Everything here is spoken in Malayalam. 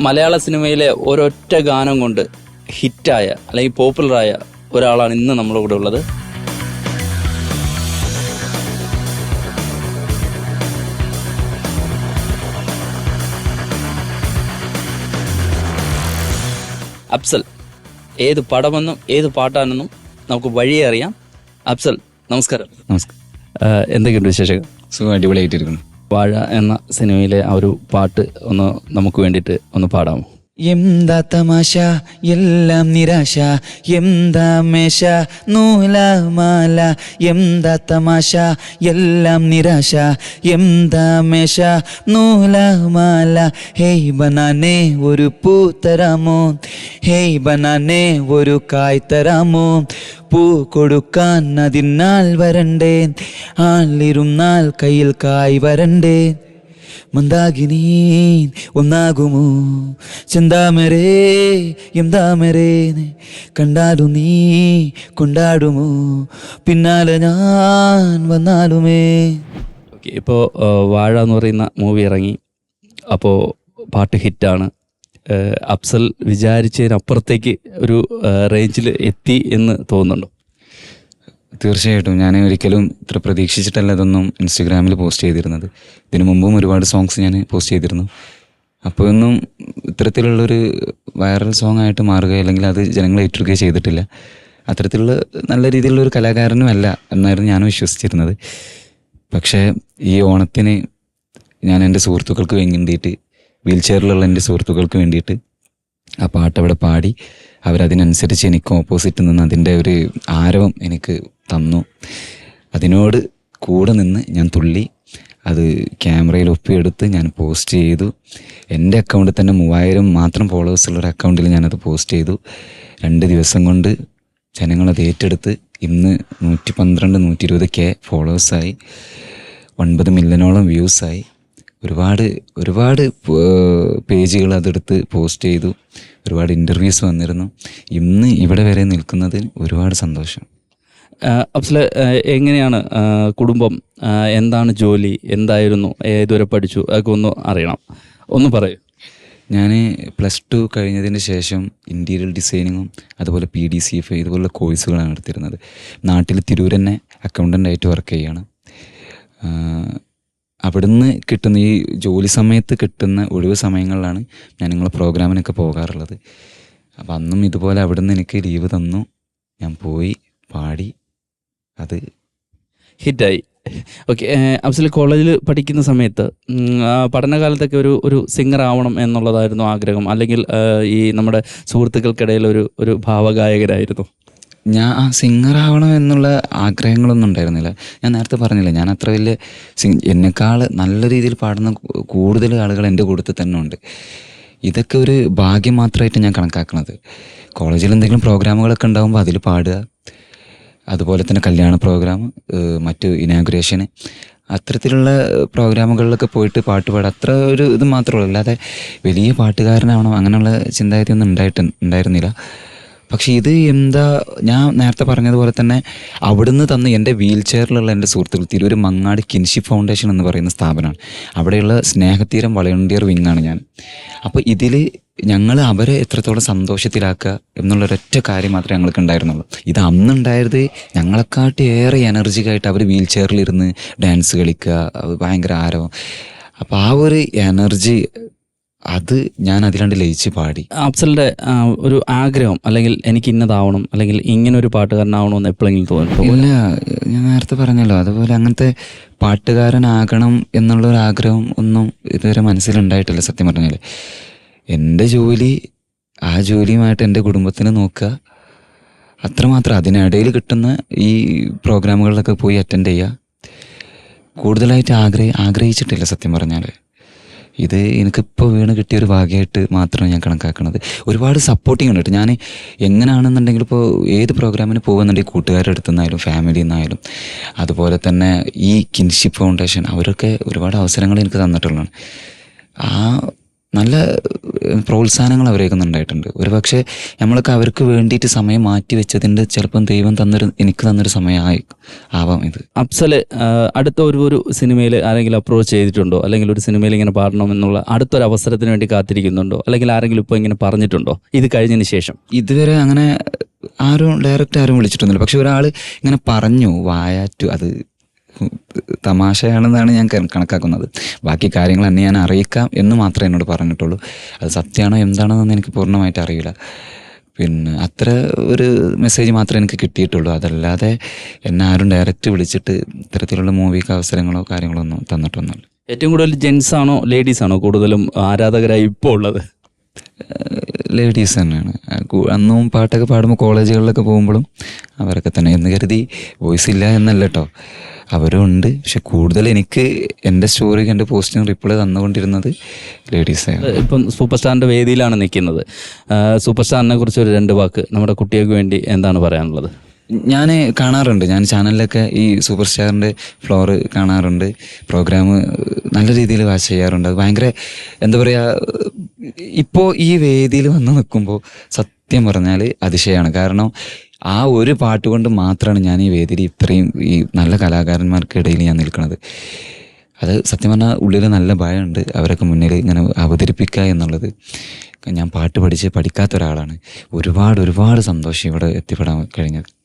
മലയാള സിനിമയിലെ ഒരൊറ്റ ഗാനം കൊണ്ട് ഹിറ്റായ അല്ലെങ്കിൽ പോപ്പുലറായ ഒരാളാണ് ഇന്ന് നമ്മുടെ കൂടെ ഉള്ളത്. അഫ്സൽ ഏത് പടമെന്നും ഏത് പാട്ടാണെന്നും നമുക്ക് വഴിയെ അറിയാം. അഫ്സൽ നമസ്കാരം. നമസ്കാരം. എന്തൊക്കെയുണ്ട് വിശേഷങ്ങൾ? സുഖം അടിപൊളിയായിട്ടിരിക്കുന്നു വാഴ എന്ന സിനിമയിലെ ആ ഒരു പാട്ട് ഒന്ന് നമുക്ക് വേണ്ടിയിട്ട് ഒന്ന് പാടാമോ? എന്താ തമാശ? എല്ലാം നിരാശ. എന്താ മേശ? നൂലമാല. എന്താ തമാശ? എല്ലാം നിരാശ. എന്താ മേശ? നൂലമാല. ഹേയ് ബനാനെ ഒരു പൂ തരാമോ? ഹേയ് ബനാനെ ഒരു കായ് തരാമോ? പൂ കൊടുക്കാൻ അതിനാൽ വരണ്ടേ? ആളിരുന്നാൽ കയ്യിൽ കായ് വരണ്ടേ? മന്ദാകിനി ഒന്നാകുമോ? ചെന്താമരേ എന്താമരേ കണ്ടാലു നീ കൊണ്ടാടുമോ? പിന്നാലെ ഞാൻ വന്നാലുമേ. ഓക്കെ ഇപ്പോൾ വാഴ എന്ന് പറയുന്ന മൂവി ഇറങ്ങി. അപ്പോൾ പാട്ട് ഹിറ്റാണ്. അഫ്സൽ വിചാരിച്ചതിനപ്പുറത്തേക്ക് ഒരു റേഞ്ചിൽ എത്തി എന്ന് തോന്നുന്നുണ്ടോ? തീർച്ചയായിട്ടും. ഞാൻ ഒരിക്കലും ഇത്ര പ്രതീക്ഷിച്ചിട്ടല്ല ഇതൊന്നും ഇൻസ്റ്റഗ്രാമിൽ പോസ്റ്റ് ചെയ്തിരുന്നത്. ഇതിനു മുമ്പും ഒരുപാട് സോങ്സ് ഞാൻ പോസ്റ്റ് ചെയ്തിരുന്നു. അപ്പോൾ ഒന്നും ഇത്തരത്തിലുള്ളൊരു വൈറൽ സോങ് ആയിട്ട് മാറുക അല്ലെങ്കിൽ അത് ജനങ്ങൾ ഏറ്റെടുക്കുകയോ ചെയ്തിട്ടില്ല. അത്തരത്തിലുള്ള നല്ല രീതിയിലുള്ള ഒരു കലാകാരനുമല്ല എന്നായിരുന്നു ഞാൻ വിശ്വസിച്ചിരുന്നത്. പക്ഷേ ഈ ഓണത്തിന് ഞാൻ എന്റെ സുഹൃത്തുക്കൾക്ക് വേണ്ടിയിട്ട് വീൽ ചെയറിലുള്ള എന്റെ സുഹൃത്തുക്കൾക്ക് വേണ്ടിയിട്ട് ആ പാട്ട് അവിടെ പാടി അവരതിനനുസരിച്ച് എനിക്ക് ഓപ്പോസിറ്റ് നിന്ന് അതിന്റെ ഒരു ആരവം എനിക്ക് തന്നു. അതിനോട് കൂടെ നിന്ന് ഞാൻ തുള്ളി. അത് ക്യാമറയിൽ ഒപ്പിയെടുത്ത് ഞാൻ പോസ്റ്റ് ചെയ്തു. എന്റെ അക്കൗണ്ടിൽ തന്നെ മൂവായിരം മാത്രം ഫോളോവേഴ്സ് ഉള്ള ഒരു അക്കൗണ്ടിൽ ഞാനത് പോസ്റ്റ് ചെയ്തു. രണ്ട് ദിവസം കൊണ്ട് ജനങ്ങളത് ഏറ്റെടുത്ത് ഇന്ന് നൂറ്റി പന്ത്രണ്ട് നൂറ്റി ഇരുപത് കെ ഫോളോവേഴ്സായി ഒൻപത് മില്യനോളം വ്യൂസായി ഒരുപാട് ഒരുപാട് പേജുകൾ അതെടുത്ത് പോസ്റ്റ് ചെയ്തു. ഒരുപാട് ഇന്റർവ്യൂസ് വന്നിരുന്നു. ഇന്ന് ഇവിടെ വരെ നിൽക്കുന്നതിൽ ഒരുപാട് സന്തോഷം. ആഹ് എങ്ങനെയാണ് കുടുംബം എന്താണ് ജോലി എന്തായിരുന്നു ഏതുവരെ പഠിച്ചു അതൊക്കെ ഒന്ന് അറിയണം. ഒന്ന് പറയൂ. ഞാൻ പ്ലസ് ടു കഴിഞ്ഞതിന് ശേഷം ഇന്റീരിയർ ഡിസൈനിങ്ങും അതുപോലെ പി ഡി സി എഫ് ഇതുപോലുള്ള കോഴ്സുകളാണ് എടുത്തിരുന്നത്. നാട്ടിൽ തിരൂർ തന്നെ അക്കൗണ്ടന്റായിട്ട് വർക്ക് ചെയ്യുകയാണ് അവിടുന്ന് കിട്ടുന്ന ഈ ജോലി സമയത്ത് കിട്ടുന്ന ഒഴിവ് സമയങ്ങളിലാണ് ഞാൻ നിങ്ങളെ പ്രോഗ്രാമിനൊക്കെ പോകാറുള്ളത്. അപ്പം അന്നും ഇതുപോലെ അവിടുന്ന് എനിക്ക് ലീവ് തന്നു. ഞാൻ പോയി പാടി അത് ഹിറ്റായി. ഓക്കെ അഫ്സൽ കോളേജിൽ പഠിക്കുന്ന സമയത്ത് പഠനകാലത്തൊക്കെ ഒരു ഒരു സിംഗർ ആവണം എന്നുള്ളതായിരുന്നു ആഗ്രഹം. അല്ലെങ്കിൽ ഈ നമ്മുടെ സുഹൃത്തുക്കൾക്കിടയിൽ ഒരു ഒരു ഭാവഗായകരായിരുന്നു. ഞാൻ ആ സിംഗർ ആവണം എന്നുള്ള ആഗ്രഹങ്ങളൊന്നും ഉണ്ടായിരുന്നില്ല. ഞാൻ നേരത്തെ പറഞ്ഞില്ല ഞാൻ അത്ര വലിയ സിംഗ് എന്നെക്കാൾ നല്ല രീതിയിൽ പാടുന്ന കൂടുതൽ ആളുകൾ എന്റെ കൂട്ടത്തിൽ തന്നെ ഉണ്ട്. ഇതൊക്കെ ഒരു ഭാഗ്യം മാത്രമായിട്ട് ഞാൻ കണക്കാക്കുന്നത് കോളേജിൽ എന്തെങ്കിലും പ്രോഗ്രാമുകളൊക്കെ ഉണ്ടാകുമ്പോൾ അതിൽ പാടുക. അതുപോലെ തന്നെ കല്യാണ പ്രോഗ്രാം മറ്റ് ഇനാഗുറേഷന് അത്തരത്തിലുള്ള പ്രോഗ്രാമുകളിലൊക്കെ പോയിട്ട് പാട്ട് പാടുക അത്ര ഒരു ഇത് മാത്രമേ ഉള്ളൂ. അല്ലാതെ വലിയ പാട്ടുകാരനാവണം അങ്ങനെയുള്ള ചിന്താഗതി ഒന്നും ഉണ്ടായിട്ട് ഉണ്ടായിരുന്നില്ല. പക്ഷേ ഇത് എന്താ ഞാൻ നേരത്തെ പറഞ്ഞതുപോലെ തന്നെ അവിടുന്ന് തന്ന് എന്റെ വീൽ ചെയറിലുള്ള എന്റെ സുഹൃത്തുക്കൾ തിരൂർ മങ്ങാട് കിൻഷിപ്പ് ഫൗണ്ടേഷൻ എന്ന് പറയുന്ന സ്ഥാപനമാണ്. അവിടെയുള്ള സ്നേഹത്തീരം വളണ്ടിയർ വിങ്ങാണ് ഞാൻ. അപ്പോൾ ഇതിൽ ഞങ്ങൾ അവരെ എത്രത്തോളം സന്തോഷത്തിലാക്കുക എന്നുള്ള എന്നുള്ളൊരൊറ്റ കാര്യം മാത്രമേ ഞങ്ങൾക്ക് ഉണ്ടായിരുന്നുള്ളൂ. ഇത് അന്നുണ്ടായത് ഞങ്ങളെക്കാട്ടി ഏറെ എനർജിക്കായിട്ട് അവർ വീൽ ചെയറിലിരുന്ന് ഡാൻസ് കളിക്കുക ഭയങ്കര ആരവം. അപ്പോൾ ആ ഒരു എനർജി അത് ഞാൻ അതിലാണ്ട് ലയിച്ച് പാടി. അഫ്സലിന്റെ ഒരു ആഗ്രഹം അല്ലെങ്കിൽ എനിക്ക് ഇന്നതാവണം അല്ലെങ്കിൽ ഇങ്ങനെ ഒരു പാട്ടുകാരനാവണമെന്ന് എപ്പോഴെങ്കിലും തോന്നിയിട്ടുണ്ടോ ഇല്ല ഞാൻ നേരത്തെ പറഞ്ഞല്ലോ അതുപോലെ അങ്ങനത്തെ പാട്ടുകാരനാകണം എന്നുള്ള ഒരു ആഗ്രഹം ഒന്നും ഇതുവരെ മനസ്സിലുണ്ടായിട്ടില്ല സത്യം പറഞ്ഞാൽ എന്റെ ജോലി ആ ജോലിയുമായിട്ട് എന്റെ കുടുംബത്തിനെ നോക്കുക. അത്രമാത്രം അതിനിടയിൽ കിട്ടുന്ന ഈ പ്രോഗ്രാമുകളിലൊക്കെ പോയി അറ്റൻഡ് ചെയ്യുക. കൂടുതലായിട്ട് ആഗ്രഹി ആഗ്രഹിച്ചിട്ടില്ല സത്യം പറഞ്ഞാൽ ഇത് എനിക്കിപ്പോൾ വീണ് കിട്ടിയ ഒരു ഭാഗ്യമായിട്ട് മാത്രമാണ് ഞാൻ കണക്കാക്കുന്നത് ഒരുപാട് സപ്പോർട്ടിങ് ഉണ്ട് ഞാൻ എങ്ങനെയാണെന്നുണ്ടെങ്കിൽ ഇപ്പോൾ ഏത് പ്രോഗ്രാമിന് പോകുന്നുണ്ടെങ്കിൽ കൂട്ടുകാരുടെ അടുത്തു നിന്നായാലും ഫാമിലിയിൽ നിന്നായാലും അതുപോലെ തന്നെ ഈ കിൻഷിപ്പ് ഫൗണ്ടേഷൻ അവരൊക്കെ ഒരുപാട് അവസരങ്ങൾ എനിക്ക് തന്നിട്ടുള്ളതാണ്. ആ നല്ല പ്രോത്സാഹനങ്ങൾ അവരേക്ക് ഉണ്ടായിട്ടുണ്ട്. ഒരു പക്ഷേ നമ്മളൊക്കെ അവർക്ക് വേണ്ടിയിട്ട് സമയം മാറ്റി വെച്ചതിന്റെ ചിലപ്പം ദൈവം തന്നൊരു എനിക്ക് തന്നൊരു സമയമായി ആവാം ഇത്. അഫ്സൽ അടുത്ത ഒരു ഒരു സിനിമയിൽ ആരെങ്കിലും അപ്രോച്ച് ചെയ്തിട്ടുണ്ടോ? അല്ലെങ്കിൽ ഒരു സിനിമയിൽ ഇങ്ങനെ പാടണമെന്നുള്ള അടുത്തൊരു അവസരത്തിന് വേണ്ടി കാത്തിരിക്കുന്നുണ്ടോ? അല്ലെങ്കിൽ ആരെങ്കിലും ഇപ്പോൾ ഇങ്ങനെ പറഞ്ഞിട്ടുണ്ടോ? ഇത് കഴിഞ്ഞതിന് ശേഷം. ഇതുവരെ അങ്ങനെ ആരും ഡയറക്റ്റ് ആരും വിളിച്ചിട്ടൊന്നുമില്ല. പക്ഷെ ഒരാൾ ഇങ്ങനെ പറഞ്ഞു വായാറ്റു അത് തമാശയാണെന്നാണ് ഞാൻ കണ- കണക്കാക്കുന്നത്. ബാക്കി കാര്യങ്ങൾ എന്നെ ഞാൻ അറിയിക്കാം എന്ന് മാത്രമേ എന്നോട് പറഞ്ഞിട്ടുള്ളൂ. അത് സത്യമാണോ എന്താണെന്നൊന്നും എനിക്ക് പൂർണമായിട്ട് അറിയില്ല. പിന്നെ അത്ര ഒരു മെസ്സേജ് മാത്രമേ എനിക്ക് കിട്ടിയിട്ടുള്ളൂ. അതല്ലാതെ എന്നെ ആരും ഡയറക്റ്റ് വിളിച്ചിട്ട് ഇത്തരത്തിലുള്ള മൂവിക്ക് അവസരങ്ങളോ കാര്യങ്ങളോ ഒന്നും തന്നിട്ടൊന്നുമില്ല. ഏറ്റവും കൂടുതൽ ജെൻസ് ആണോ ലേഡീസ് ആണോ കൂടുതലും ആരാധകരായി ഇപ്പോൾ ഉള്ളത്? ലേഡീസ് തന്നെയാണ്. അന്നും പാട്ടൊക്കെ പാടുമ്പോൾ കോളേജുകളിലൊക്കെ പോകുമ്പോഴും അവരൊക്കെ തന്നെ എന്ന് കരുതി വോയിസ് ഇല്ല എന്നല്ല കേട്ടോ അവരും ഉണ്ട്. പക്ഷെ കൂടുതൽ എനിക്ക് എന്റെ സ്റ്റോറിക്ക് എന്റെ പോസ്റ്റിന് റിപ്ലൈ തന്നുകൊണ്ടിരുന്നത് ലേഡീസാണ്. ഇപ്പം സൂപ്പർ സ്റ്റാറിന്റെ വേദിയിലാണ് നിൽക്കുന്നത്. സൂപ്പർ സ്റ്റാറിനെ കുറിച്ച് ഒരു രണ്ട് വാക്ക്. നമ്മുടെ കുട്ടികൾക്ക് വേണ്ടി എന്താണ് പറയാനുള്ളത്? ഞാൻ കാണാറുണ്ട്. ഞാൻ ചാനലിലൊക്കെ ഈ സൂപ്പർ സ്റ്റാറിന്റെ ഫ്ലോർ കാണാറുണ്ട്. പ്രോഗ്രാം നല്ല രീതിയിൽ വാച്ച് ചെയ്യാറുണ്ട്. അത് ഭയങ്കര എന്താ പറയുക ഇപ്പോൾ ഈ വേദിയിൽ വന്ന് നിൽക്കുമ്പോൾ സത്യം പറഞ്ഞാൽ അതിശയമാണ്. കാരണം ആ ഒരു പാട്ട് കൊണ്ട് മാത്രമാണ് ഞാൻ ഈ വേദിയിൽ ഇത്രയും ഈ നല്ല കലാകാരന്മാർക്കിടയിൽ ഞാൻ നിൽക്കുന്നത്. അത് സത്യം പറഞ്ഞാൽ ഉള്ളിൽ നല്ല ഭയമുണ്ട്. അവരൊക്കെ മുന്നിൽ ഇങ്ങനെ അവതരിപ്പിക്കുക എന്നുള്ളത്. ഞാൻ പാട്ട് പഠിച്ച് പഠിക്കാത്ത ഒരാളാണ്. ഒരുപാട് ഒരുപാട് സന്തോഷം ഇവിടെ എത്തിപ്പെടാൻ കഴിഞ്ഞത്.